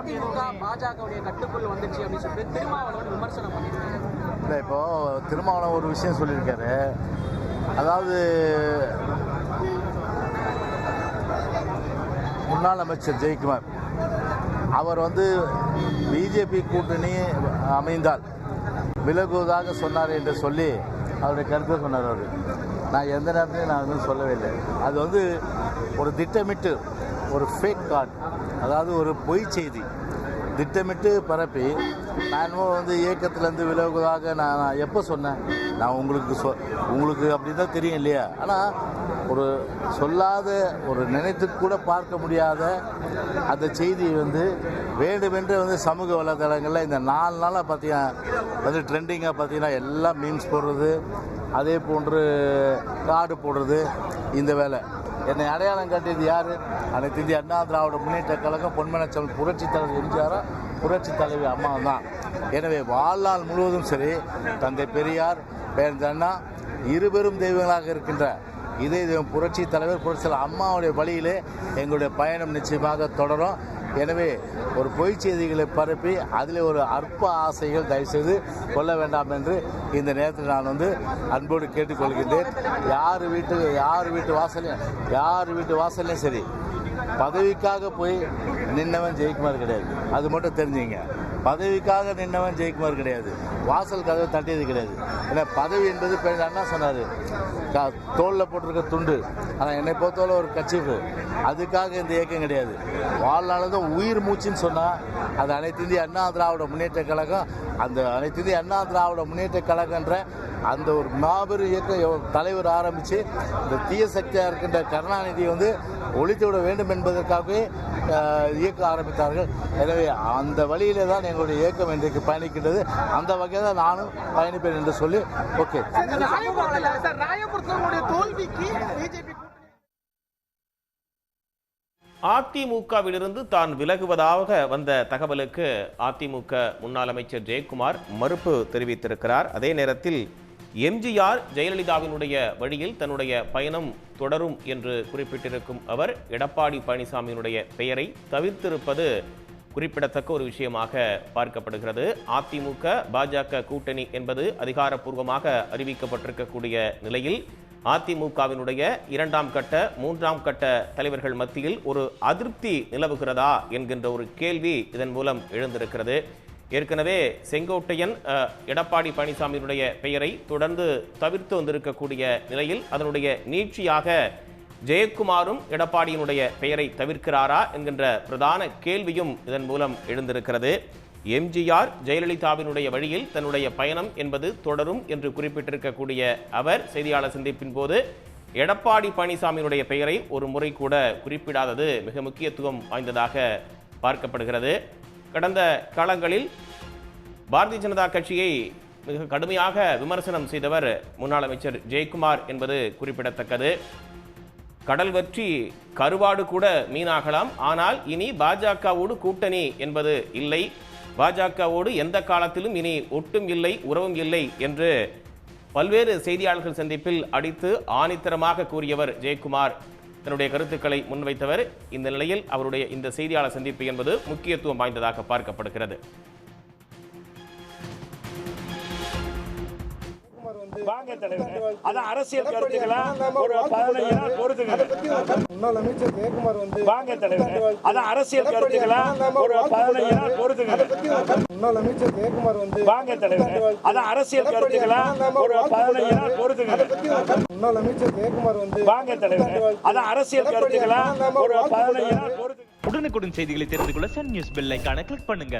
அதிமுக பாஜகவுடைய கட்டுக்குள் வந்துச்சு அப்படின்னு சொல்லிட்டு திருமாவளவன் விமர்சனம் பண்ணியிருக்காரு. இல்லை இப்போ திருமாவளவன் ஒரு விஷயம் சொல்லியிருக்காரு. அதாவது முன்னாள் அமைச்சர் ஜெயக்குமார் அவர் வந்து பிஜேபி கூட்டணி அமைந்தால் விலகுவதாக சொன்னார் என்று சொல்லி அவருடைய கருத்தை சொன்னார் அவர். நான் எந்த நேரத்திலையும் நான் வந்து சொல்லவே இல்லை. அது வந்து ஒரு திட்டமிட்டு ஒரு ஃபேக் கார்டு அதாவது ஒரு பொய் செய்தி திட்டமிட்டு பரப்பி நான் என்னமோ வந்து இயக்கத்துலேருந்து விலகுவதாக நான் நான் எப்போ சொன்னேன்? நான் உங்களுக்கு சொ உங்களுக்கு அப்படி தான் தெரியும் இல்லையா? ஆனால் ஒரு சொல்லாத ஒரு நினைத்து கூட பார்க்க முடியாத அந்த செய்தி வந்து வேண்டுமென்று வந்து சமூக வலைதளங்களில் இந்த நாலு நாளாக பார்த்தீங்கன்னா வந்து ட்ரெண்டிங்காக பார்த்தீங்கன்னா எல்லாம் மீன்ஸ் போடுறது அதே போன்று கார்டு போடுறது இந்த வேலை. என்னை அடையாளம் காட்டியது யார்? அனைத்து இந்திய அண்ணா திராவிட முன்னேற்ற கழகம் பொன்மனச்சல் புரட்சி தலைவர் எம்ஜிஆரா? புரட்சி தலைவி அம்மா தான். எனவே வாழ்நாள் முழுவதும் சரி தந்தை பெரியார் பேரன் அண்ணா இருபெரும் தெய்வங்களாக இருக்கின்ற இதே தெய்வம் புரட்சி தலைவர் புரட்சி தலைவர் அம்மாவுடைய வழியிலே எங்களுடைய பயணம் நிச்சயமாக தொடரும். எனவே ஒரு பொய் செய்திகளை பரப்பி அதில் ஒரு அற்ப ஆசைகள் தயவுசெய்து கொள்ள வேண்டாம் என்று இந்த நேரத்தில் நான் வந்து அன்போடு கேட்டுக்கொள்கின்றேன். யார் வீட்டு யார் வீட்டு வாசலையும் யார் வீட்டு வாசல்லையும் சரி பதவிக்காக போய் நின்னவன் ஜெயக்குமார் கிடையாது. அது மட்டும் தெரிஞ்சுங்க. பதவிக்காக நின்றவன் ஜெயக்குமார் கிடையாது. வாசல் கதவை தட்டியது கிடையாது. ஏன்னா பதவி என்பது பெரிய அண்ணா சொன்னார்? தோளில் போட்டிருக்க துண்டு. ஆனால் என்னை பொறுத்தவரை ஒரு கட்சிப்பு அதுக்காக இந்த இயக்கம் கிடையாது. வாழ்நாள் தான் உயிர் மூச்சுன்னு சொன்னால் அது அனைத்து இந்திய அண்ணா திராவிட முன்னேற்ற கழகம் அந்த அனைத்து இந்திய அண்ணா திராவிட முன்னேற்ற கழகன்ற அந்த ஒரு மாபெரும் இயக்கம் தலைவர் ஆரம்பித்து இந்த தீய சக்தியாக இருக்கின்ற கருணாநிதியை வந்து ஒழித்து விட வேண்டும் என்பதற்காகவே இயக்க ஆரம்பித்தார்கள். எனவே அந்த வழியிலே தான் எங்களுடைய இயக்கம் இன்றைக்கு பயணிக்கின்றது. அந்த வகையில் தான் நானும் பயணிப்பேன் என்று சொல்லி ஓகே. அதிமுகவிலிருந்து தான் விலகுவதாக வந்த தகவலுக்கு அதிமுக முன்னாள் அமைச்சர் ஜெயக்குமார் மறுப்பு தெரிவித்திருக்கிறார். அதே நேரத்தில் எம்ஜிஆர் ஜெயலலிதாவினுடைய வழியில் தன்னுடைய பயணம் தொடரும் என்று குறிப்பிட்டிருக்கும் அவர் எடப்பாடி பழனிசாமியினுடைய பெயரை தவிர்த்திருப்பது குறிப்பிடத்தக்க ஒரு விஷயமாக பார்க்கப்படுகிறது. அதிமுக பாஜக கூட்டணி என்பது அதிகாரப்பூர்வமாக அறிவிக்கப்பட்டிருக்கக்கூடிய நிலையில் அதிமுகவினுடைய இரண்டாம் கட்ட மூன்றாம் கட்ட தலைவர்கள் மத்தியில் ஒரு அதிருப்தி நிலவுகிறதா என்கின்ற ஒரு கேள்வி இதன் மூலம் எழுந்திருக்கிறது. ஏற்கனவே செங்கோட்டையன் எடப்பாடி பழனிசாமியினுடைய பெயரை தொடர்ந்து தவிர்த்து வந்திருக்கக்கூடிய நிலையில் அதனுடைய நீட்சியாக ஜெயக்குமாரும் எடப்பாடியினுடைய பெயரை தவிர்க்கிறாரா என்கின்ற பிரதான கேள்வியும் இதன் மூலம் எழுந்திருக்கிறது. எம்ஜிஆர் ஜெயலலிதாவினுடைய வழியில் தன்னுடைய பயணம் என்பது தொடரும் என்று குறிப்பிட்டிருக்கக்கூடிய அவர் செய்தியாளர் சந்திப்பின் போது எடப்பாடி பழனிசாமியினுடைய பெயரை ஒரு முறை கூட குறிப்பிடாதது மிக முக்கியத்துவம் வாய்ந்ததாக பார்க்கப்படுகிறது. கடந்த காலங்களில் பாரதிய ஜனதா கட்சியை மிக கடுமையாக விமர்சனம் செய்தவர் முன்னாள் அமைச்சர் ஜெயக்குமார் என்பது குறிப்பிடத்தக்கது. கடல் வெற்றி கருவாடு கூட மீனாகலாம். ஆனால் இனி பாஜகவோடு கூட்டணி என்பது இல்லை. பாஜகவோடு எந்த காலத்திலும் இனி ஒட்டும் இல்லை உறவும் இல்லை என்று பல்வேறு செய்தியாளர்கள் சந்திப்பில் அடித்து ஆணித்தரமாக கூறியவர் ஜெயக்குமார். தன்னுடைய கருத்துக்களை முன்வைத்தவர். இந்த நிலையில் அவருடைய இந்த செய்தியாளர் சந்திப்பு என்பது முக்கியத்துவம் வாய்ந்ததாக பார்க்கப்படுகிறது. அரசியல் கருத்துக்களா? முன்னாள் அமைச்சர் ஜெயக்குமார் வந்து வாங்க தலைவர். அதான் அரசியல் கருத்துக்களா? ஒரு பதினைஞ்சு நாள் பொறுத்துக்கங்க. முன்னாள் அமைச்சர் ஜெயக்குமார் வந்து வாங்க தலைவர். அதான் அரசியல் கருத்துக்களா? ஒரு பதினைஞ்சு நாள் பொறுத்துக்கங்க. முன்னாள் அமைச்சர் ஜெயக்குமார் வந்து வாங்க தலைவர். அதான் அரசியல் கருத்துக்களா ஒரு பதினைஞ்சு நாள் பொறுத்துக்கங்க உடனுக்குடன் செய்திகளை தெரிந்து கொள்ள சன் நியூஸ் பெல் ஐகானை கிளிக் பண்ணுங்க.